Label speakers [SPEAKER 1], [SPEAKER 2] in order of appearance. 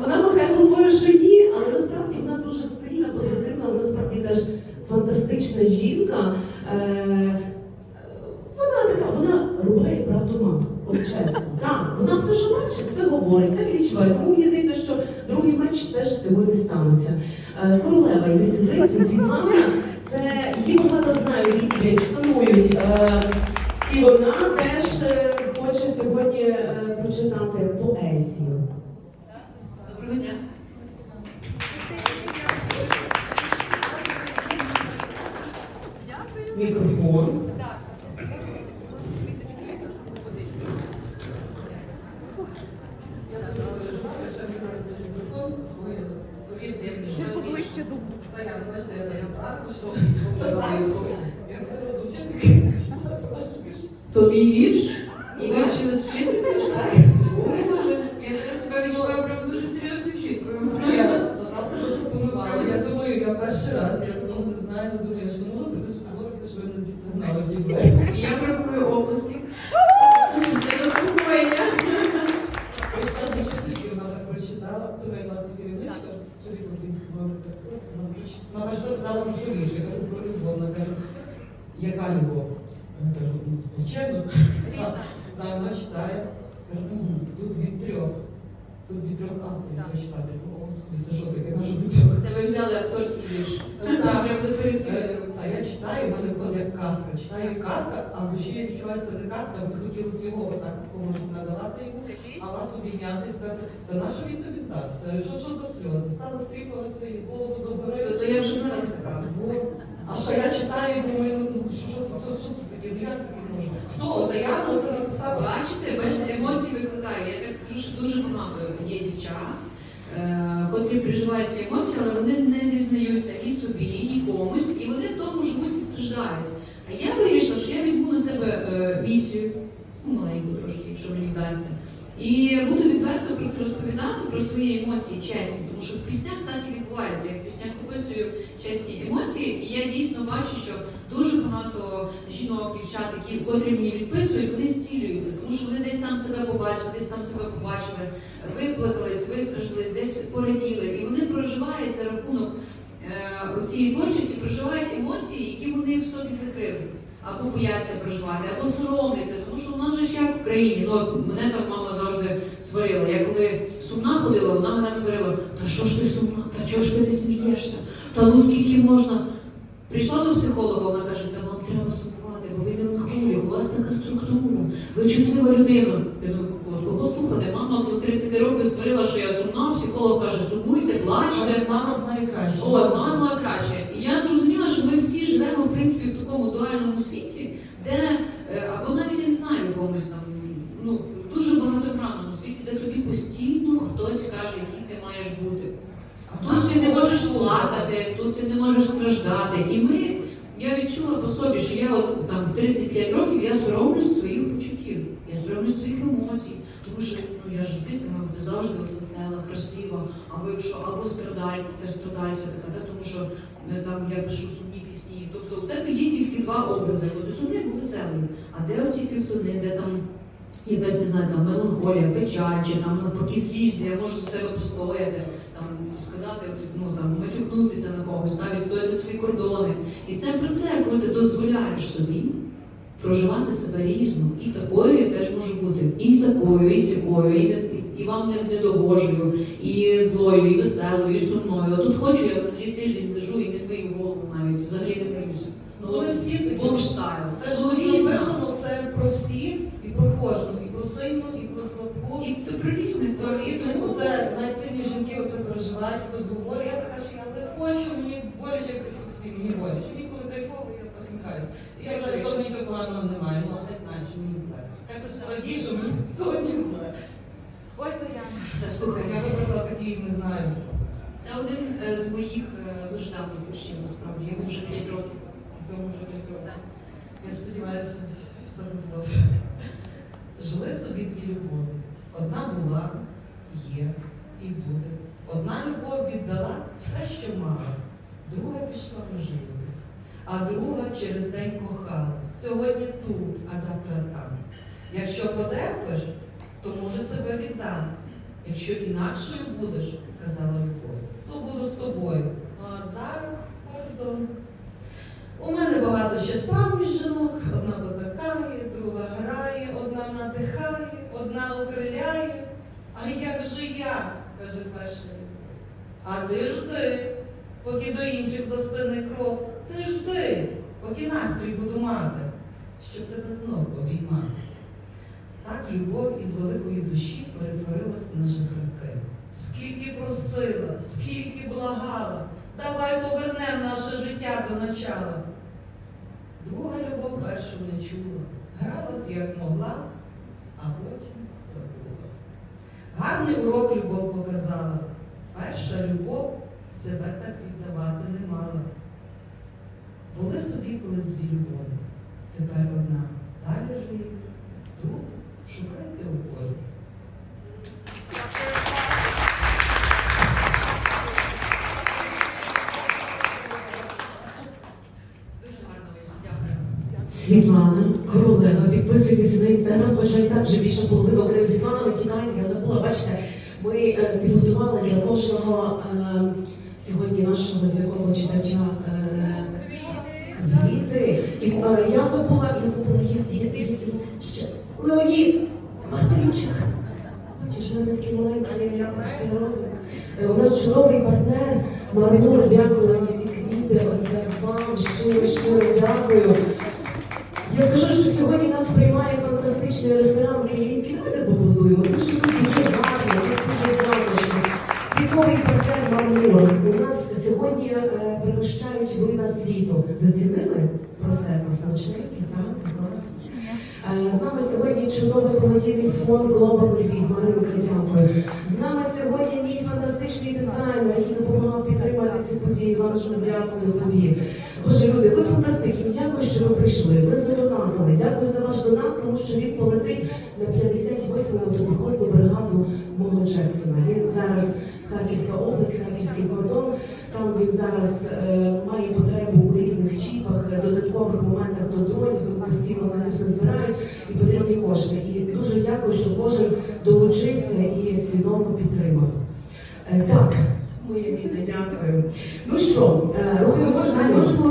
[SPEAKER 1] Вона махає головою, що ні, але насправді вона дуже сильна, позитивна, вона справді теж фантастична жінка. Е, Вона така, вона рубає правду матку, от чесно. Так, вона все, що бачить, все говорить, так і відчуває. Тому мені здається, що другий матч теж сьогодні станеться. Е, Королева йде сюди, це Світлана. Це її багато знають, люблять, шанують. Е, І вона теж хоче сьогодні прочитати поезію.
[SPEAKER 2] Дня.
[SPEAKER 1] Мікрофон.
[SPEAKER 2] Ще поближче до
[SPEAKER 1] Тобі вірш?
[SPEAKER 2] І ви вчились вчителькою, ж, так? Ой, Боже, я зараз себе відчуваю прям дуже серйозною вчителькою.
[SPEAKER 3] Я думаю, я перший раз, я такого не знаю, не думаю, що можу прийти спозорити, що ви мене звідси гнали в ті двері.
[SPEAKER 2] І я пропоную оплески. Для заспокоєння.
[SPEAKER 3] Прийшла до вчительки, вона так прочитала, це моя власна керівничка, вчителька української мови літератури, вона прочитала, вона перша запитала про що вірш, я кажу про любов, вона каже, яка любов? Я кажу, ну, звичайно. Да, вона читає, каже, тут від трьох, тут від трьох авторів прочитати. О, Господи, це що таке, кажу, від трьох.
[SPEAKER 2] Це ви взяли акторський вірш.
[SPEAKER 3] Так. Е, А я читаю, в мене виходить як казка. Читаю як казка, а в душі я відчуваю, це не казка, ви хотілося його отак комусь надавати йому, а вас обійняти і сказати, та на що він тобі здався? Що, що за сльози? Стали стріпали свої голову до гори.
[SPEAKER 2] То я вже зараз така.
[SPEAKER 3] А що я читаю думаю, ну що, що, що, що Хто? Даяна це написала?
[SPEAKER 2] Бачите, бачите, емоції викликає. Я так скажу, що дуже багато є дівчат, е, котрі переживають ці емоції, але вони не зізнаються ні собі, ні комусь, і вони в тому живуть і страждають. А я вирішила, що я візьму на себе е, місію, ну, маленьку трошки, якщо мені вдасться. І буду відверто про це розповідати, про свої емоції чесні, тому що в піснях так і відбувається. Я в піснях описую чесні емоції, і я дійсно бачу, що дуже жінок, дівчат, які котрі мені відписують, вони зцілюються, тому що вони десь там себе побачили, десь там себе побачили, виплакались, вистражились, десь пораділи, і вони проживають за рахунок е, цієї творчості, проживають емоції, які вони в собі закрили. Або бояться проживати, або соромляться, тому що у нас же ж як в країні. Ну мене там мама завжди сварила. Я коли сумна ходила, вона мене сварила. Та що ж ти сумна? Та чого ж ти не смієшся? Та ну скільки можна? Прийшла до психолога, вона каже, та вам треба сумувати, бо ви меланхолік, у вас така структура, ви чутлива людина. Я думаю, «От кого слухати? Мама до 30 років сварила, що я сумна, психолог каже, сумуйте, плачте.
[SPEAKER 3] Мама знає краще.
[SPEAKER 2] От, мама знала краще. І я зрозуміла, що ми всі живемо в принципі в такому дуальному світі, де е, або навіть я не знаю якомусь там ну дуже багатогранному світі, де тобі постійно хтось каже, який ти маєш бути.
[SPEAKER 3] А
[SPEAKER 2] Тут ти не можеш плакати, тут ти не можеш страждати. І ми, я відчула по собі, що я от там в 35 років я соромлюсь своїх почуттів, я соромлюсь своїх емоцій. Тому що ну я ж пісня має завжди весела, красива. Або якщо або страдай, то страдайся така, да? тому що е, там я пишу сумні пісні. Тобто в тебе є тільки два образи, або сумний, або веселий. А де оці півтони, де там якась не знаю, там меланхолія, печаль, чи там навпаки де я можу себе постояти, сказати, ну там матюкнутися на когось, навіть стояти свої кордони. І це про це, коли ти дозволяєш собі проживати себе різно. І такою я теж можу бути, і такою, і сякою, і, і вам не, недогожою, і злою, і веселою, і сумною. А тут хочу, я взагалі тиждень лежу і не мию голову навіть, взагалі не миюся. Ну,
[SPEAKER 3] ми всі такі.
[SPEAKER 2] бомж стайл.
[SPEAKER 3] Все ж
[SPEAKER 2] Ну,
[SPEAKER 3] написано це про всіх і про кожну, і про сильну, і про слабку.
[SPEAKER 2] І про різних,
[SPEAKER 3] Про різних, це найсильні жінки оце хтось говорить, я така, що я не хочу, мені боляче, я кажу всі, мені боляче. Мені коли кайфово, я посміхаюся. Я кажу, що нічого поганого немає, ну а хай знає, що мені зле. Я хтось радіє, що мені сьогодні зле. Ой, то я.
[SPEAKER 2] Це слухай.
[SPEAKER 3] Я вибрала такий, не знаю.
[SPEAKER 2] Це один е, з моїх е, дуже давніх віршів, насправді. Йому вже 5 років.
[SPEAKER 3] Цьому вже п'ять років. Я сподіваюся, все буде добре. Жили собі дві любові. Одна була, є і буде. Любов віддала все, що мала, друга пішла жити. А друга через день кохала. Сьогодні тут, а завтра там. Якщо потерпиш, то може себе віддам. Якщо інакшою будеш, казала Любов, то буду з тобою. Ну а зараз, пардон. У мене багато ще справ між жінок. Одна потакає, друга грає, одна надихає, одна окриляє. А як же я, каже перша. А ти жди, поки до інших застине кров. Ти жди, поки настрій буду мати, щоб тебе знов обіймати. Так любов із великої душі перетворилась на жахарки. Скільки просила, скільки благала, давай повернем наше життя до начала. Друга любов першу не чула, гралась як могла, а потім забула. Гарний урок любов показала. Перша любов себе так віддавати не мала. Були собі колись дві любові. Тепер одна далі жиє, другу шукайте у.
[SPEAKER 2] Дякую.
[SPEAKER 1] Світлана Королева, підписуйтесь на інстаграм, хоча і так вже більше половини України. Світлана, не тікайте, я забула, бачите, ми е, підготували для кожного е, сьогодні нашого зіркового читача е, квіти. І я забула, я забула, є ще Леонід Мартинчик. Бачиш, в мене такий маленький шкільрозик. Е, У нас чудовий партнер Мармур, дякую за ці квіти. Оце вам щиро, щиро дякую. Я скажу, що сьогодні нас приймає фантастичний ресторан український. Давайте що тут дуже пригощають вина світу. Зацінили просеко смачненькі, так? Клас. Е, З нами сьогодні чудовий благодійний фонд Global Львів. Маринка, дякую. З нами сьогодні мій фантастичний дизайнер, який допомагав підтримати цю подію. Іван, дякую тобі. Боже, люди, ви фантастичні. Дякую, що ви прийшли. Ви задонатили. Дякую за ваш донат, тому що він полетить на 58-му добіходну бригаду мого Джексона. Він зараз Харківська область, Харківський кордон. Там він зараз е, має потребу у різних чіпах, е, додаткових моментах до дронів. Тут постійно вони це все збирають і потрібні кошти. І дуже дякую, що кожен долучився і свідомо підтримав. Е, так, моє рідне, дякую. Ну що, е, рухаємося далі.